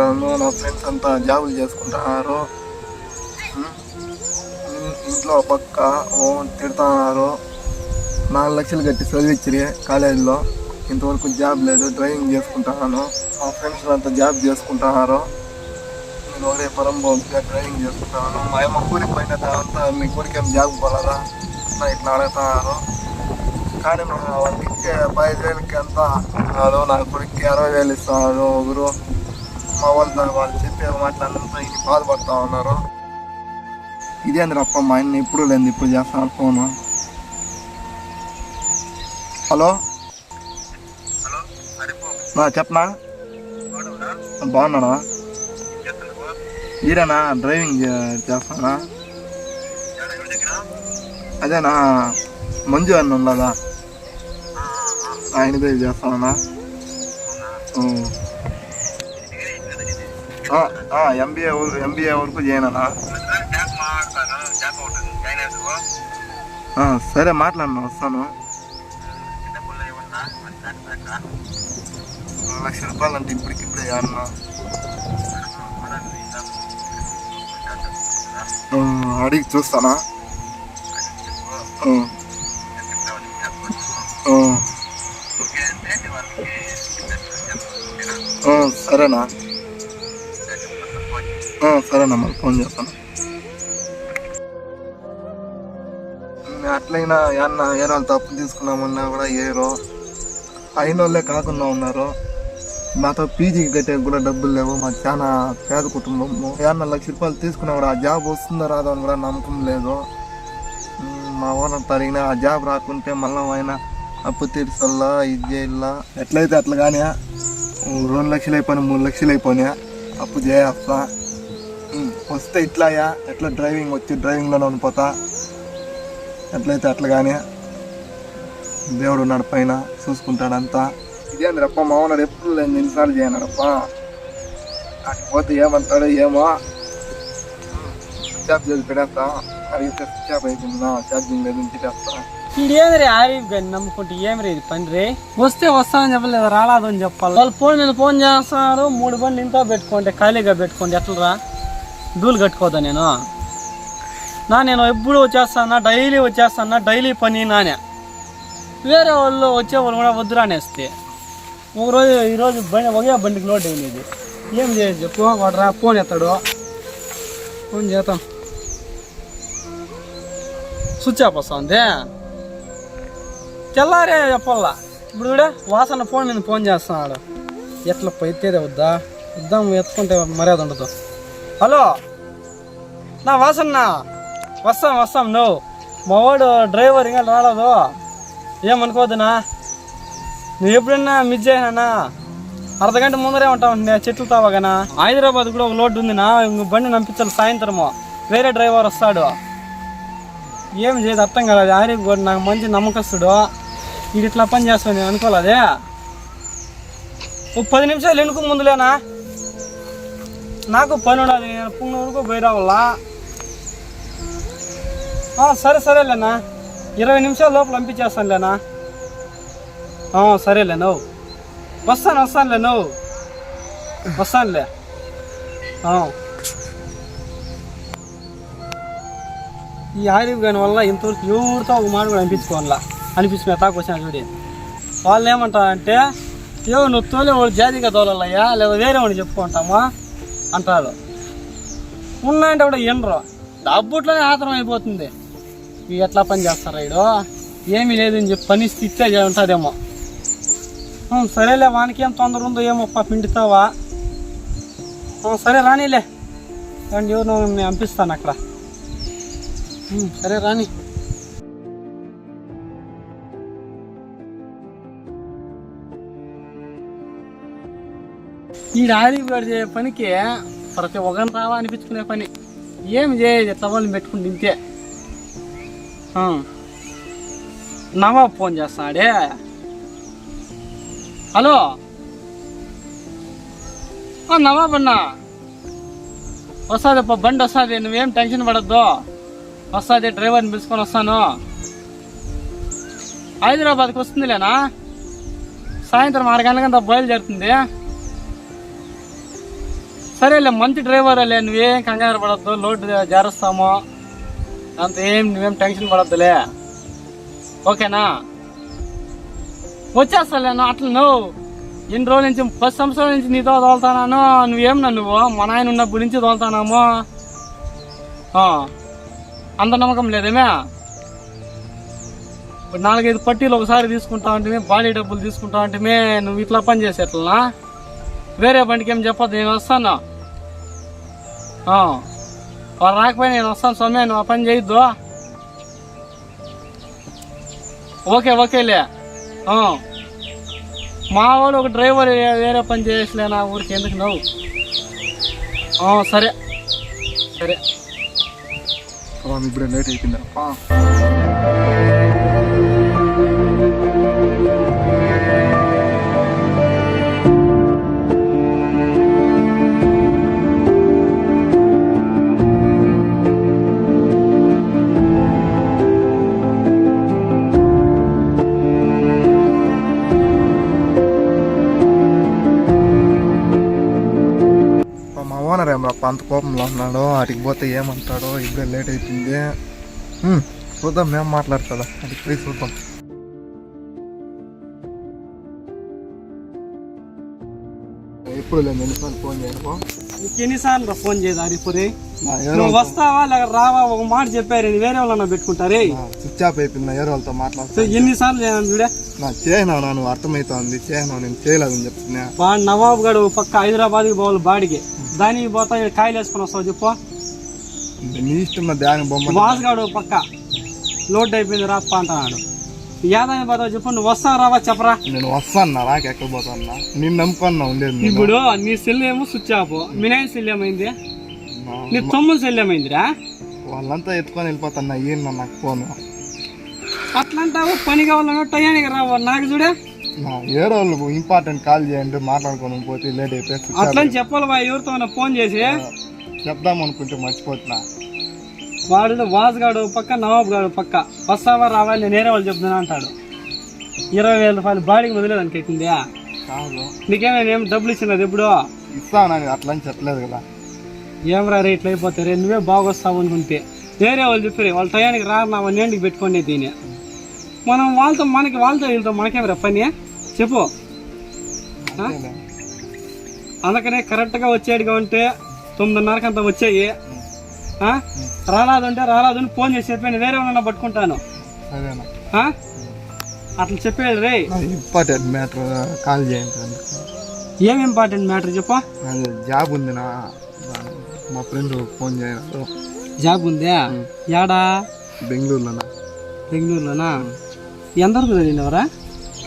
చేసుకుంటాను నా ఫ్రెండ్స్ అంతా జాబులు చేసుకుంటున్నారు. ఇంట్లో పక్క ఓ తిడుతున్నారు. నాలుగు లక్షలు కట్టి చదివించి కాలేజీలో. ఇంతవరకు జాబ్ లేదు డ్రైవింగ్ చేసుకుంటున్నాను. మా ఫ్రెండ్స్ అంతా జాబ్ చేసుకుంటున్నారు. నేను ఒకటే పరం బౌన్స్గా డ్రైవింగ్ చేసుకుంటున్నాను మా అమ్మ కూలికి పోయిన తర్వాత మీ కూలికి ఏం జాబ్ పోలేదా? నా ఇట్లా అడుగుతున్నారు. కానీ మా వాళ్ళకి ఇచ్చే పదిహేను వేలకి ఎంత ఇస్తున్నారు నా కొడుక్కి అరవై వేలు ఇస్తున్నారు ఒకరు మా వాళ్ళు వాళ్ళు చెప్పే మాటలంతా ఇది బాధపడతా ఉన్నారు. ఇదేంద్ర అప్ప మా ఆయన ఇప్పుడు లేదు ఇప్పుడు చేస్తాను ఫోను హలో? నా చెప్పనా? బాగున్నాడా? ఈడనా డ్రైవింగ్ చే- చేస్తానా అదేనా? మంజు అన్న ఉండదా ఆయన పేరు చేస్తానా ఎంబీఏ ఎంబీఏ వరకు చేయనా సరే మాట్లాడినా వస్తాను. లక్ష రూపాయలు అంటే ఇప్పటికిప్పుడే అన్నా. అడిగి చూస్తానా? సరేనా. సరేనమ్మా ఫోన్ చేస్తాను. అట్లయినా ఏమన్నా ఏదో వాళ్ళు తప్పు తీసుకున్నామన్నా కూడా ఏరో. అయిన వాళ్ళే కాకుండా ఉన్నారు. మాతో పీజీకి కట్టే కూడా డబ్బులు లేవు. మాకు చాలా పేద కుటుంబము ఏమన్నా లక్ష రూపాయలు తీసుకున్నా కూడా ఆ జాబ్ వస్తుందో రాదో అని కూడా నమ్మకం లేదు. మా ఓనర్ తరిగిన ఆ జాబ్ రాకుంటే మళ్ళీ ఆయన అప్పు తీర్చల్లా ఇది చేయాలా ఎట్లయితే అట్లా కానీ రెండు లక్షలు అయిపోయినా మూడు లక్షలు అయిపోయినా అప్పు చేయాలా వస్తే ఇట్లాయా? ఎట్లా డ్రైవింగ్? వచ్చి డ్రైవింగ్లోనే ఉండిపోతా ఎట్లయితే అట్లా కానీ దేవుడు ఉన్నాడు పైన చూసుకుంటాడంతా. ఇదేంది రప్ప మామూలు ఎప్పుడు లేదు ఎన్నిసార్లు చేయనాడప్ప అటు పోతే ఏమంటాడో ఏమో. స్విచ్ ఆఫ్ చేసి పెడేస్తా అడిగితే స్విచ్ ఆఫ్ అయిపోయిందా ఛార్జింగ్ లేదు ఇంటికి వేస్తా ఇదేంద్రీ ఆరిఫ్ గారిని నమ్ముకుంటే ఏం ఇది పని రే వస్తే వస్తామని చెప్పలేదు? రాలేదు అని చెప్పాలి. వాళ్ళు ఫోన్ మీద ఫోన్ చేస్తున్నారు మూడు బండ్లు ఇంట్లో పెట్టుకోండి ఖాళీగా పెట్టుకోండి ఎట్లరా? రా డూలు కట్టుకోదా నేను? నా నేను ఎప్పుడు వచ్చేస్తానా డైలీ వచ్చేస్తానా డైలీ పని నానే. వేరే వాళ్ళు వచ్చే వాళ్ళు కూడా వద్దురా అనేస్తే. ఒకరోజు ఈరోజు బండి ఒకే బండికి లోడ్ అయ్యేది ఏం చేయదు చెప్పు? కొడరా ఫోన్ ఎత్తాడు. ఫోన్ చేద్దాం. స్విచ్ ఆఫ్ వస్తుంది. తెల్లారే చెప్పాలా. ఇప్పుడు కూడా వాసన ఫోన్ మీద ఫోన్ చేస్తున్నాడు. ఎట్లా పైతేదే వద్దా? వద్దాం ఎత్తుకుంటే మర్యాద ఉండదు. హలో. నా వాసన్న. వస్తాం వస్తాం నువ్వు మా వాడు డ్రైవర్ ఇంకా రాలేదు. ఏమనుకోవద్దునా? నువ్వు ఎప్పుడన్నా మిస్ చేయనా అర్ధ గంట ముందరే ఉంటావు చెట్లు తావగానా? హైదరాబాద్ కూడా ఒక లోడ్ ఉందినా బండి నంపించాలి సాయంత్రము. వేరే డ్రైవర్ వస్తాడు. ఏం చేయదు అర్థం కాలేదు. ఆరిఫ్ కూడా నాకు మంచి నమ్మకస్తుడు. ఇది ఇట్లా పని చేస్తాను నేను అనుకోలేదే. ఒక పది నిమిషాలు ఎందుకు ముందులేనా? నాకు పని ఉండదు నేను పుంగూరుకు పోయి రావాలా? సరే సరేలేనా ఇరవై నిమిషాల లోపల పంపించేస్తానులేనా సరేలే నువ్వు వస్తాను వస్తానులే నువ్వు వస్తానులే ఈ ఆరిఫ్ గాని వల్ల ఇంతవరకు ఎవరితో ఒక మాట కూడా అనిపించుకోవాలా అనిపించుకునే తాకు వచ్చిన చూడి. వాళ్ళు ఏమంటారంటే ఏవో నువ్వు తోలే వాడు జాతిగా తోలయ్యా లేదా వేరే వాడిని చెప్పుకుంటామా? అంటారు. ఉన్నాయంటే కూడా ఎనరు డబ్బుట్లోనే ఆతరం అయిపోతుంది. ఇవి ఎట్లా పని చేస్తారా ఇడు ఏమీ లేదని చెప్పి పని స్థితే ఉంటుందేమో సరేలే వానికి ఏం తొందర ఉందో ఏమో పిండితావా సరే రానీలే. ఎవరు నేను పంపిస్తాను అక్కడ. సరే రాని. ఈ ఆరిఫ్ గారు చేసే పనికి ప్రతి ఒక్కరిని రావా అనిపించుకునే పని. ఏం చేయదు తవ్వని పెట్టుకుని తింటే. నవాబ్ ఫోన్ చేస్తున్నాడే. హలో. ఆ, నవాబ్ అన్న. వస్తుంది బండి వస్తుంది నువ్వేం టెన్షన్ పడద్దు. వస్తుంది డ్రైవర్ని పిలుచుకొని వస్తాను. హైదరాబాద్కి వస్తుందిలేనా? సాయంత్రం ఆరు గంటలకంతా బయలుదేరుతుంది. సరేలే మంచి డ్రైవర్లే నువ్వేం కంగారు పడద్దు లోడ్ జారుస్తాము. అంత ఏం నువ్వేం టెన్షన్ పడద్దులే. ఓకేనా? వచ్చేస్తాలే నువ్వు అట్లా నువ్వు ఇన్ని రోజుల నుంచి పది సంవత్సరాల నుంచి నీతో తోలుతానాను నువ్వేం నువ్వు మా నాయన ఉన్నప్పటి నుంచి తోలుతానాము అంత నమ్మకం లేదేమే ఇప్పుడు నాలుగైదు పట్టీలు ఒకసారి తీసుకుంటా ఉంటే బాడీ డబ్బులు తీసుకుంటా ఉంటే నువ్వు ఇట్లా పని చేసేట్లనా? వేరే బండికి ఏం చెప్పొద్దు నేను వస్తాను. వాళ్ళు రాకపోయి నేను వస్తాను సొమ్మే నువ్వు ఆ పని చేయొద్దు. ఓకే ఓకేలే మా వాళ్ళు ఒక డ్రైవర్ వేరే పని చేసలే నా ఊరికి ఎందుకు నువ్వు? సరే. సరే. ఇప్పుడు లేట్ అయిపోయిందప్పా అంత కోపంలో ఉన్నాడు అటుకి పోతే ఏమంటాడో ఇప్పుడే లేట్ అయిపోయింది చూద్దాం మేము మాట్లాడతా అటుకి పోయి చూద్దాం. ఎప్పుడు లేదు ఎన్నిసార్లు ఫోన్ చేయను. నీకు ఎన్నిసార్లు ఫోన్ చేయదు ఏరో నువ్వు వస్తావా లేక రావా? ఒక మాట చెప్పారు ఇది వేరే వాళ్ళన్నా పెట్టుకుంటారే స్విచ్ ఆఫ్ అయిపోయింది ఏరో వాళ్ళతో మాట్లాడుతా. ఎన్నిసార్లు చేయను చూడే? నా చేయను నువ్వు అర్థమవుతోంది చేయను నేను చేయలేదని చెప్తున్నా. వాడు నవాబు గడు పక్క హైదరాబాద్కి పోవాలి బాడికి. దానికి పోతా ఈడ కాయలు వేసుకొని వస్తావు చెప్పు. నీ ఇష్టం నా ధ్యానం బొమ్మ. వాసుగాడు పక్క. లోడ్ అయిపోయింది రాప్ప అంటున్నాడు. యాదాన్ని పోతావు చెప్పు నువ్వు వస్తావు రావా చెప్పరా? నేను వస్తాను నా రాక ఎక్కడ పోతాను నేను నమ్ముకున్నా ఉండేది. ఇప్పుడు నీ సెల్ ఏమో స్విచ్ ఆఫ్. మీ నాయన సెల్ ఏమైంది? నా- తమ్ముడు సెల్ ఏమైందిరా? వాళ్ళంతా ఎత్తుకొని వెళ్ళిపోతాను ఏం నాకు ఫోన్? అట్లంటావు పని కావాలన్నా టయానికి రావు? నాకు చూడే. నా ఏ రోజు ఇంపార్టెంట్ కాల్ చేయండి మాట్లాడుకొని పోతే లేట్ అయిపోయి అట్లని చెప్పాలి వా ఎవరితో ఫోన్ చేసి. చెప్దాం అనుకుంటే మర్చిపోతున్నా. వాడు వాసుగాడు పక్క నవాబ్ గాడు పక్క. వస్తావా రావా నేను నేరే వాళ్ళు చెప్తున్నా అంటాడు. ఇరవై వేల రూపాయలు బాడీకి వదిలేదానికి ఎక్కిందా కాదు. నీకేమైనా ఏం డబ్బులు ఇచ్చినది ఎప్పుడు? ఇస్తానని అట్లా అని చెప్పలేదు కదా. ఏమరా రేట్లు అయిపోతాయి రే నువ్వే బాగొస్తావు అనుకుంటే. వేరే వాళ్ళు చెప్పారు వాళ్ళ టయానికి రా నా వన్నేంటికి పెట్టుకునే దీని మనం వాళ్ళతో మనకి వాళ్ళతో వీళ్ళతో మనకేమరా పని? చెప్పు. అందుకనే కరెక్ట్గా వచ్చేటిగా ఉంటే తొమ్మిదిన్నరకు అంత వచ్చాయి ఆ? రాలాదంటే రాలాదని ఫోన్ చేసి చెప్పాను. వేరే వాళ్ళని పట్టుకుంటాను? అట్లా చెప్పేది రే. ఇంపార్టెంట్ మ్యాటర్ కాల్ చేయండి. ఏం ఇంపార్టెంట్ మ్యాటర్ చెప్పు? జాబ్ ఉంది నా. మా ఫ్రెండ్ ఫోన్ చేయను? జాబ్ ఉందా? యాడా? బెంగళూరులోనా? బెంగళూరులోనా? ఎంతవరకు చదివినవరా?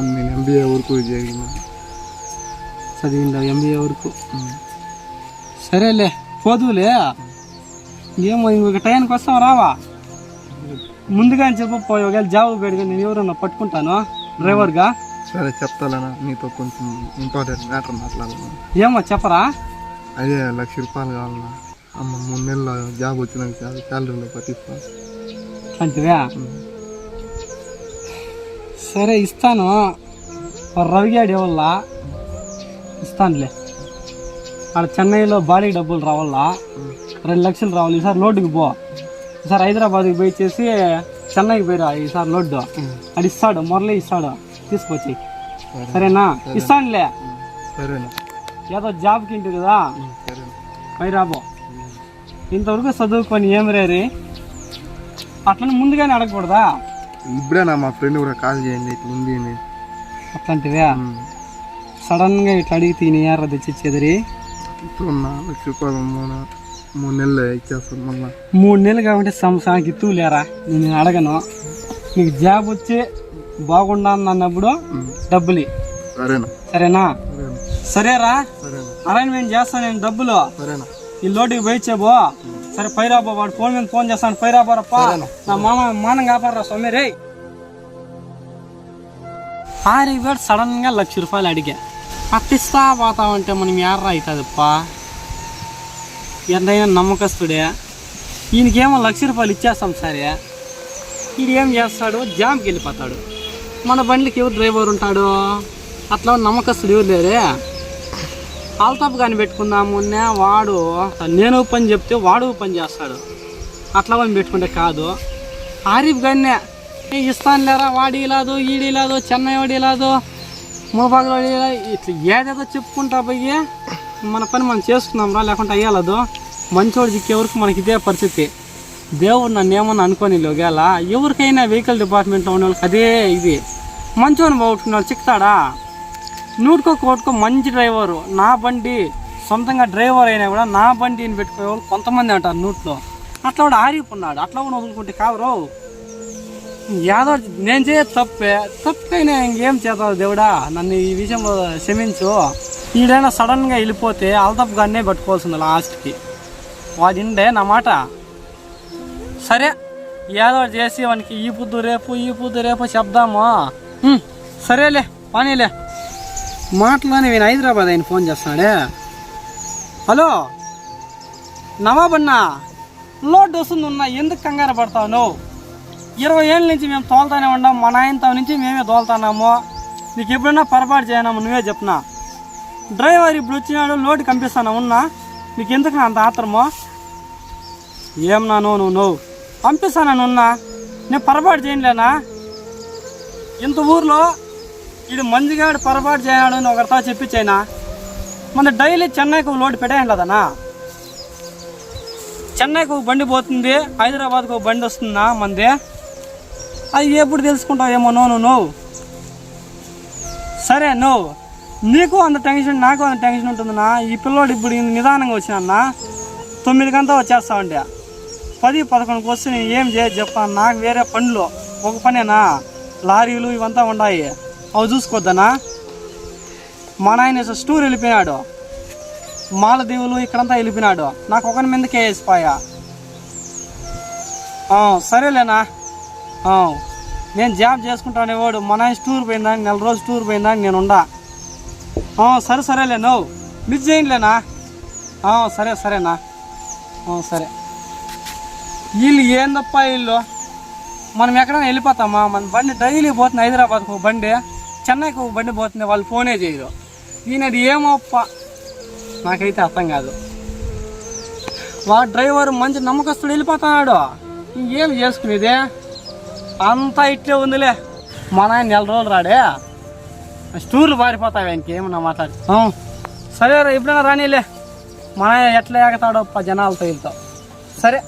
నేను ఎంబీఏ ఊరుకు జరిగిన చదివిండవు ఎంబీఏ వరకు? సరేలే పోదులే ఏమో ఇంకొక టైంకి వస్తావు రావా? ముందుగా చెప్పు పోయి ఒకవేళ జాబ్ పెడిగా నేను ఎవరన్నా పట్టుకుంటాను డ్రైవర్గా? సరే చెప్తాలేనా నీతో కొంచెం ఇంపార్టెంట్ మ్యాటర్ మాట్లాడాలి. ఏమో చెప్పరా? అదే లక్ష రూపాయలు కావాలన్నా. అమ్మ మూడు నెలల జాబ్ వచ్చినాక చాలా శాలరీలో పట్టిస్తాను అంటివా సరే ఇస్తాను. రవిగాడి వల్ల ఇస్తానులే. ఆడ చెన్నైలో బాడీ డబ్బులు రావాలా? రెండు లక్షలు రావాలి. ఈసారి లోడ్కి పో ఈసారి హైదరాబాద్కి పోయి చేసి చెన్నైకి పోయిరా ఈసారి లోడ్డు. అది ఇస్తాడు మొరలే ఇస్తాడు. తీసుకొచ్చి. సరేనా? ఇస్తానులే. సరేనా? ఏదో జాబ్కి ఇంటి కదా సరేనా? పైరాబో ఇంతవరకు చదువుకొని ఏం రేరి అట్లని ముందుగానే అడగకూడదా? ఇప్పుడే నా మా ఫ్రెండ్ కూడా కాల్ చేయండి ఇట్లా ఉంది. అట్లాంటివే? ఉమ్. సడన్గా ఇట్లా అడిగితే ఏర్ర తెచ్చిచ్చేదిరి ఇప్పుడు నా లక్ష రూపాయలు మూడు నెలలు ఇచ్చేస్తాను మళ్ళా మూడు నెలలు కాబట్టి సంవత్సరానికి ఇత్తు లేరా? నేను అడగను. నీకు జాబ్ వచ్చి బాగుండాను అన్నప్పుడు డబ్బులు. సరేనా? సరేనా? సరేరా? అరేంజ్మెంట్ చేస్తాను నేను డబ్బులు. సరేనా. ఈ లోటుకి పోయిచ్చేబో సరే పైరాబో వాడు ఫోన్ మీద ఫోన్ చేస్తాను. పైరాబోరప్ప నా మామ మానం కాపాడరా స్వామి రే ఆరికి కూడా సడన్గా లక్ష రూపాయలు అడిగా. పట్టిస్తా పోతామంటే మనం ఎర్ర అవుతుందిప్పా ఎంతైనా నమ్మకస్తుడే. ఈయనకేమో లక్ష రూపాయలు ఇచ్చేస్తాం సరే. ఈడు ఏం చేస్తాడు జామ్కి వెళ్ళిపోతాడు. మన బండికి ఎవరు డ్రైవర్ ఉంటాడు? అట్లా నమ్మకస్తుడు ఎవరు లేరే? ఆల్తాప్ కానీ పెట్టుకుందాము వాడు నేను పని చెప్తే వాడు పని చేస్తాడు. అట్లా పని పెట్టుకుంటే కాదు. ఆరిఫ్ గానే ఇస్తాను లేరా వాడి ఇలాదు ఈడు ఇలాదు చెన్నై వాడు ఇలాదు మూడు వాడి ఇట్లా ఏదేదో చెప్పుకుంటా పోయి మన పని మనం చేసుకున్నాం రా లేకుంటే అయ్యాలదు. మంచోడు దిక్కే వరకు మనకి ఇదే పరిస్థితి. దేవుడు నన్ను ఏమన్నా అనుకోని ఒకవేళ ఎవరికైనా వెహికల్ డిపార్ట్మెంట్లో ఉన్న వాళ్ళకి అదే ఇది. మంచోని బాగుంటున్న వాళ్ళు చిక్తాడా నూటికో కోటుకో మంచి డ్రైవరు నా బండి సొంతంగా డ్రైవర్ అయినా కూడా నా బండిని పెట్టుకునే వాళ్ళు కొంతమంది అంటారు నూట్లో. అట్లా కూడా ఆరిపోన్నాడు అట్లా కూడా వదులుకుంటే కావరు? యాదో నేను చేయ తప్పే తప్పైనా ఇంకేం చేస్తావు దేవుడా నన్ను ఈ విషయంలో క్షమించు ఈడైనా సడన్గా వెళ్ళిపోతే అల్తప్ గానే పట్టుకోవాల్సింది లాస్ట్కి వాడిండే నా మాట సరే ఏదో చేసి వానికి ఈ పొద్దు రేపు ఈ పొద్దు రేపు చెప్దాము సరేలే పానీలే మాటలోనే నేను హైదరాబాద్ ఆయన ఫోన్ చేస్తున్నాడే హలో నవాబన్నా లోడ్ వస్తుంది ఉన్నా ఎందుకు కంగారు పడతావు నువ్వు ఇరవై ఏళ్ళ నుంచి మేము తోలుతానే ఉన్నాం. మా నాయనతో నుంచి మేమే తోలుతున్నాము. నీకు ఎప్పుడైనా పొరపాటు చేయనాము నువ్వే చెప్పినా డ్రైవర్ ఇప్పుడు వచ్చినాడు లోడ్ కంపిస్తాను ఉన్నా? నీకు ఎందుకు అంత ఆత్రమో? ఏం నా నువ్వు నువ్వు నువ్వు ఉన్నా నేను పొరపాటు చేయలేనా? ఇంత ఊర్లో ఇది మంచిగాడు పొరపాటు చేయనాడు అని ఒకరితో చెప్పించైనా? మన డైలీ చెన్నైకి లోడ్ పెట్టేయం చెన్నైకి ఒక బండి పోతుంది హైదరాబాద్కి ఒక బండి వస్తుందా మంది? అది ఎప్పుడు తెలుసుకుంటావు ఏమో? నువ్వు నువ్వు సరే నువ్వు నీకు అంత టెన్షన్ నాకు అంత టెన్షన్ ఉంటుందన్నా ఈ పిల్లోడు ఇప్పుడు నిదానంగా వచ్చినన్నా తొమ్మిది గంటలు వచ్చేస్తా ఉండే పది పదకొండుకి వస్తే నేను ఏం చేయ చెప్పాను నాకు వేరే పనులు. ఒక పనేనా? లారీలు ఇవంతా ఉన్నాయి. అవి చూసుకోవద్దనా మా నాయన స్టూర్ వెళ్ళిపోయినాడు. మాలదీవులు ఇక్కడంతా వెళ్ళిపోయినాడు. నాకు ఒకరి మీదకే వేసిపోయా సరేలేనా. నేను జాబ్ చేసుకుంటానే వాడు మా టూర్ పోయిందా? నెల రోజు టూర్ పోయిందా? నేను ఉండా. సరే సరేలే నువ్వు మిస్ చేయండిలేనా? సరే సరేనా. సరే. వీళ్ళు ఏందప్ప వీళ్ళు? మనం ఎక్కడైనా వెళ్ళిపోతామా? మన బండి డైలీ పోతుంది హైదరాబాద్కు ఒక బండి. చెన్నైకి ఒక బండి పోతుంది వాళ్ళు ఫోనే చేయరు. ఈయనది ఏమోప్ప నాకైతే అర్థం కాదు. వాడు డ్రైవర్ మంచి నమ్మకస్తుడు వెళ్ళిపోతున్నాడు. ఇంకేం చేసుకునేదే? అంతా ఇట్లే ఉందిలే. మన ఆయన నెల రోజులు రాడే. స్టూర్లు పారిపోతాయి ఆయనకి ఏమన్నా మాట్లాడి. సరే ఎప్పుడైనా రానిలే. మన ఎట్లా ఎగతాడో జనాలతో వెళ్తావు సరే.